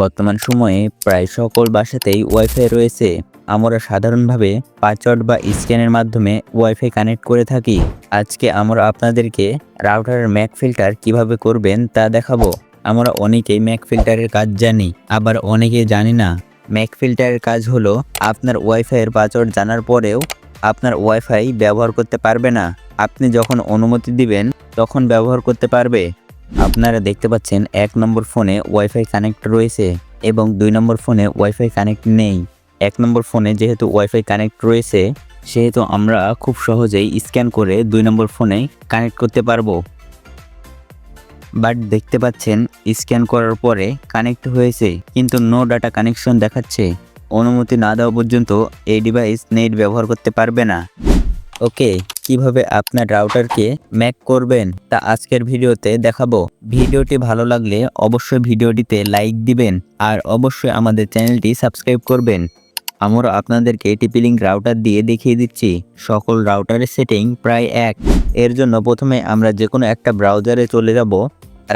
বর্তমান সময়ে প্রায় সকল বাসাতেই ওয়াইফাই রয়েছে। আমরা সাধারণভাবে পাসওয়ার্ড বা স্ক্যানের মাধ্যমে ওয়াইফাই কানেক্ট করে থাকি। আজকে আমরা আপনাদেরকে রাউটারের ম্যাক ফিল্টার কীভাবে করবেন তা দেখাবো। আমরা অনেকেই ম্যাক ফিল্টারের কাজ জানি, আবার অনেকেই জানি না। ম্যাক ফিল্টারের কাজ হলো আপনার ওয়াইফাইয়ের পাসওয়ার্ড জানার পরেও আপনার ওয়াইফাই ব্যবহার করতে পারবে না। আপনি যখন অনুমতি দিবেন, তখন ব্যবহার করতে পারবে। আপনারা দেখতে পাচ্ছেন এক নম্বর ফোনে ওয়াইফাই কানেক্ট রয়েছে এবং দুই নম্বর ফোনে ওয়াইফাই কানেক্ট নেই। এক নম্বর ফোনে যেহেতু ওয়াইফাই কানেক্ট রয়েছে, সেহেতু আমরা খুব সহজেই স্ক্যান করে দুই নম্বর ফোনে কানেক্ট করতে পারব। বাট দেখতে পাচ্ছেন স্ক্যান করার পরে কানেক্ট হয়েছে, কিন্তু নো ডাটা কানেকশন দেখাচ্ছে। অনুমতি না দেওয়া পর্যন্ত এই ডিভাইস নেট ব্যবহার করতে পারবে না। ওকে কীভাবে আপনার রাউটারকে ম্যাক করবেন তা আজকের ভিডিওতে দেখাবো। ভিডিওটি ভালো লাগলে অবশ্যই ভিডিওটিতে লাইক দিবেন আর অবশ্যই আমাদের চ্যানেলটি সাবস্ক্রাইব করবেন। আমরা আপনাদেরকে টিপি লিঙ্ক রাউটার দিয়ে দেখিয়ে দিচ্ছি। সকল রাউটারের সেটিং প্রায় এক। এর জন্য প্রথমে আমরা যে কোনো একটা ব্রাউজারে চলে যাব।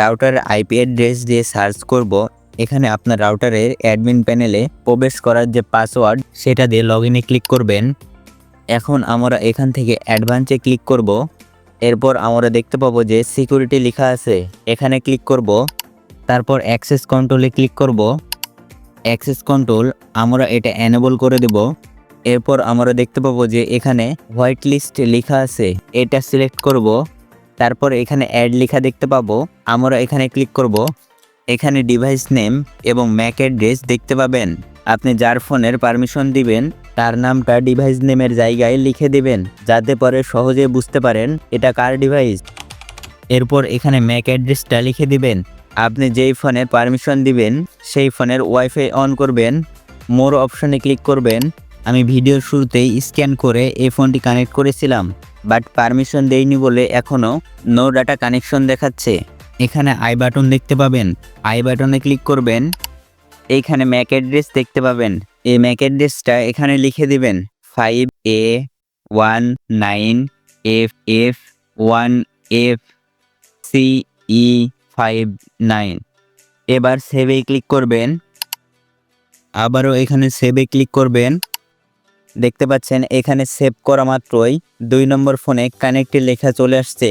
রাউটারের আইপি অ্যাড্রেস দিয়ে সার্চ করব। এখানে আপনার রাউটারের অ্যাডমিন প্যানেলে প্রবেশ করার যে পাসওয়ার্ড সেটা দিয়ে লগ ইনে ক্লিক করবেন। এখন আমরা এখান থেকে অ্যাডভান্সে ক্লিক করব। এরপর আমরা দেখতে পাবো যে সিকিউরিটি লেখা আছে। এখানে ক্লিক করব। তারপর অ্যাক্সেস কন্ট্রোলে ক্লিক করব। অ্যাক্সেস কন্ট্রোল আমরা এটা অ্যানেবল করে দেব। এরপর আমরা দেখতে পাবো যে এখানে হোয়াইট লিস্ট লেখা আছে। এটা সিলেক্ট করব। তারপর এখানে অ্যাড লেখা দেখতে পাবো। আমরা এখানে ক্লিক করব। এখানে ডিভাইস নেম এবং ম্যাক অ্যাড্রেস দেখতে পাবেন। আপনি যার ফোনের পারমিশন দিবেন তার নামটা ডিভাইস নেমের জায়গায় লিখে দেবেন, যাতে পরে সহজে বুঝতে পারেন এটা কার ডিভাইস এরপর এখানে ম্যাক অ্যাড্রেসটা লিখে দিবেন। আপনি যেই ফোনের পারমিশন দিবেন, সেই ফোনের ওয়াইফাই অন করবেন মোর অপশনে ক্লিক করবেন। আমি ভিডিওর শুরুতেই স্ক্যান করে এই ফোনটি কানেক্ট করেছিলাম বাট পারমিশন দেইনি বলে এখনও নো ডাটা কানেকশন দেখাচ্ছে। এখানে আই বাটন দেখতে পাবেন। আই বাটনে ক্লিক করবেন। এইখানে ম্যাক অ্যাড্রেস দেখতে পাবেন। এই ম্যাক অ্যাড্রেসটা এখানে লিখে দিবেন five A one nine F F one F C E five nine এবার সেভে ক্লিক করবেন। আবারও এখানে সেভে ক্লিক করবেন। দেখতে পাচ্ছেন এখানে সেভ করা মাত্রই দুই নম্বর ফোনে কানেক্টে লেখা চলে আসছে।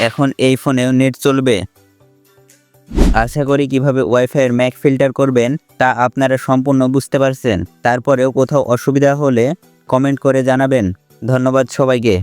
এখন এই ফোনেও নেট চলবে। আশা করি কীভাবে ওয়াইফাইয়ের ম্যাক ফিল্টার করবেন, তা আপনারা সম্পূর্ণ বুঝতে পারছেন। তারপরেও কোথাও অসুবিধা হলে কমেন্ট করে জানাবেন। ধন্যবাদ সবাইকে।